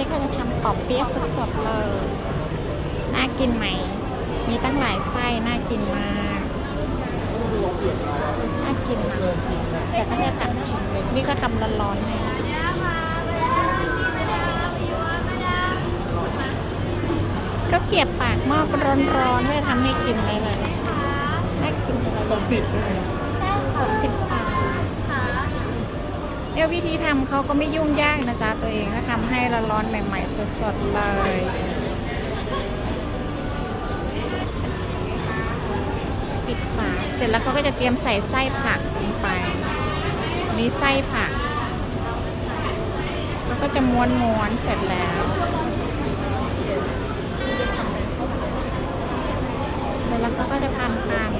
นี้เขาจะทำปอบเปี๊ยะสดๆเลย น่ากินไหม มีตั้งหลายไส้ น่ากินมาก น่ากินมากแต่เขาจะตักชิมเลยนี่ก็ทำร้อนๆให้ก็เก็บปากหม้อร้อนๆเพื่อทำให้กินได้เลย น่ากินเลยหกสิบใช่ไหมหกสิบบาท เนี่ยวิธีทำเขาก็ไม่ยุ่งยากนะจ๊ะตัวเองก็ทำให้ร้อนใหม่ ๆ สดๆเลย ปิดฝาเสร็จแล้วเขาก็จะเตรียมใส่ไส้ผักลงไปมีไส้ผัก แล้วก็จะม้วนๆเสร็จแล้วเสร็จแล้วเขาก็จะพันพัน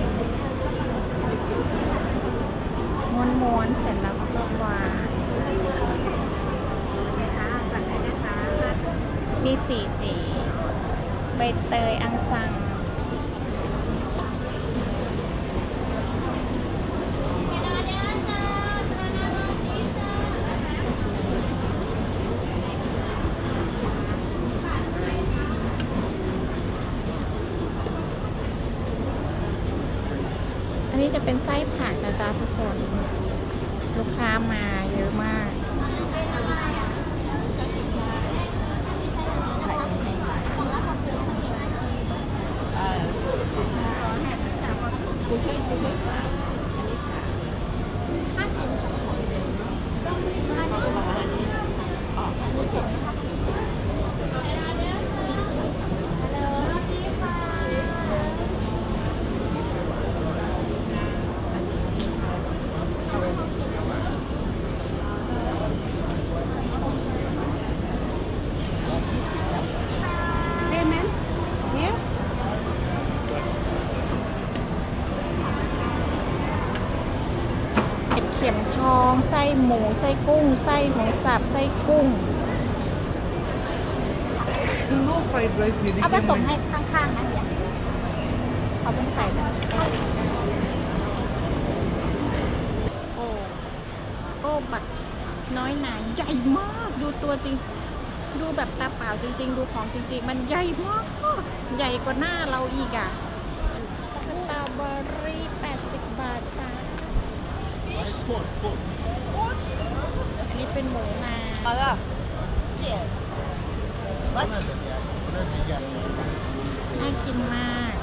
ม้วนม้วนๆเสร็จแล้ว วางมีสีสี ใบเตยอังซังอันนี้จะเป็นไส้ผักนะจ๊ะทุกคน ลูกค้ามาเยอะมากอ่ากุ้ยช่ายกุ้ยช่ายกุ้ยช่ เห็ดเข็มทอง ไส้หมู ไส้กุ้ง ไส้หมูสับ ไส้กุ้งคือลูกไฟเดรสนี่เอาผสมให้ข้างๆนะจ๊ะเขาต้องใส่แบบโอ้โอ้บัตรน้อยหนาใหญ่มาก ดูตัวจริง ดูแบบตาเปล่าจริง ๆ ดูของจริง ๆ มันใหญ่มาก ใหญ่กว่าหน้าเราอีกอะ สตรอเบอรี่ 80 บาทจ้า อันนี้เป็นหมูนาเอาละน่ากินมาก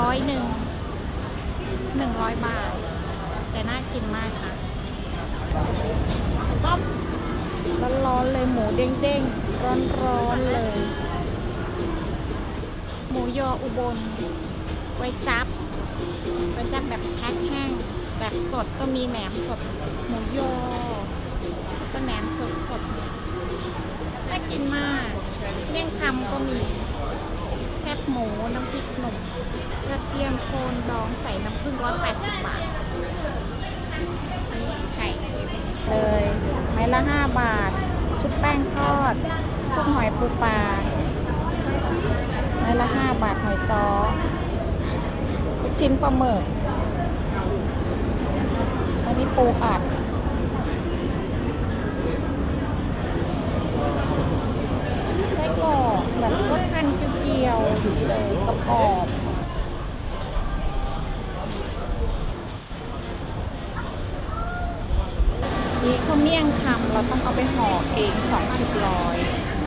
ร้อยหนึ่งหนึ่งร้อยบาท แต่น่ากินมากค่ะร้อนๆเลยหมูเด้งๆ ร้อนๆเลย หมูยออุบล ไว้จับ ไว้จับแบบแพ็คแห้ง แบบสดก็มีแหนมสดหมูยอแล้วก็แหนมสดสดน่ากินมากเมี่ยงคำก็มีแคบหมูน้ำพริกหนุ่มกระเทียมโคนดองใส่น้ำผึ้งร้อยแปดสิบบาทไข่เลยไม้ละห้าบาท ชุบแป้งทอดพวกหอยปูปลาไม้ละห้าบาทหอยจ้อลูกชิ้นปลาหมึก ปูอัดไส้กรอกแบบรสพันธุ์เกียวๆเลยกรอบนี่ข้าวเมี่ยงคำเราต้องเอาไปห่อเองสองชุดร้อย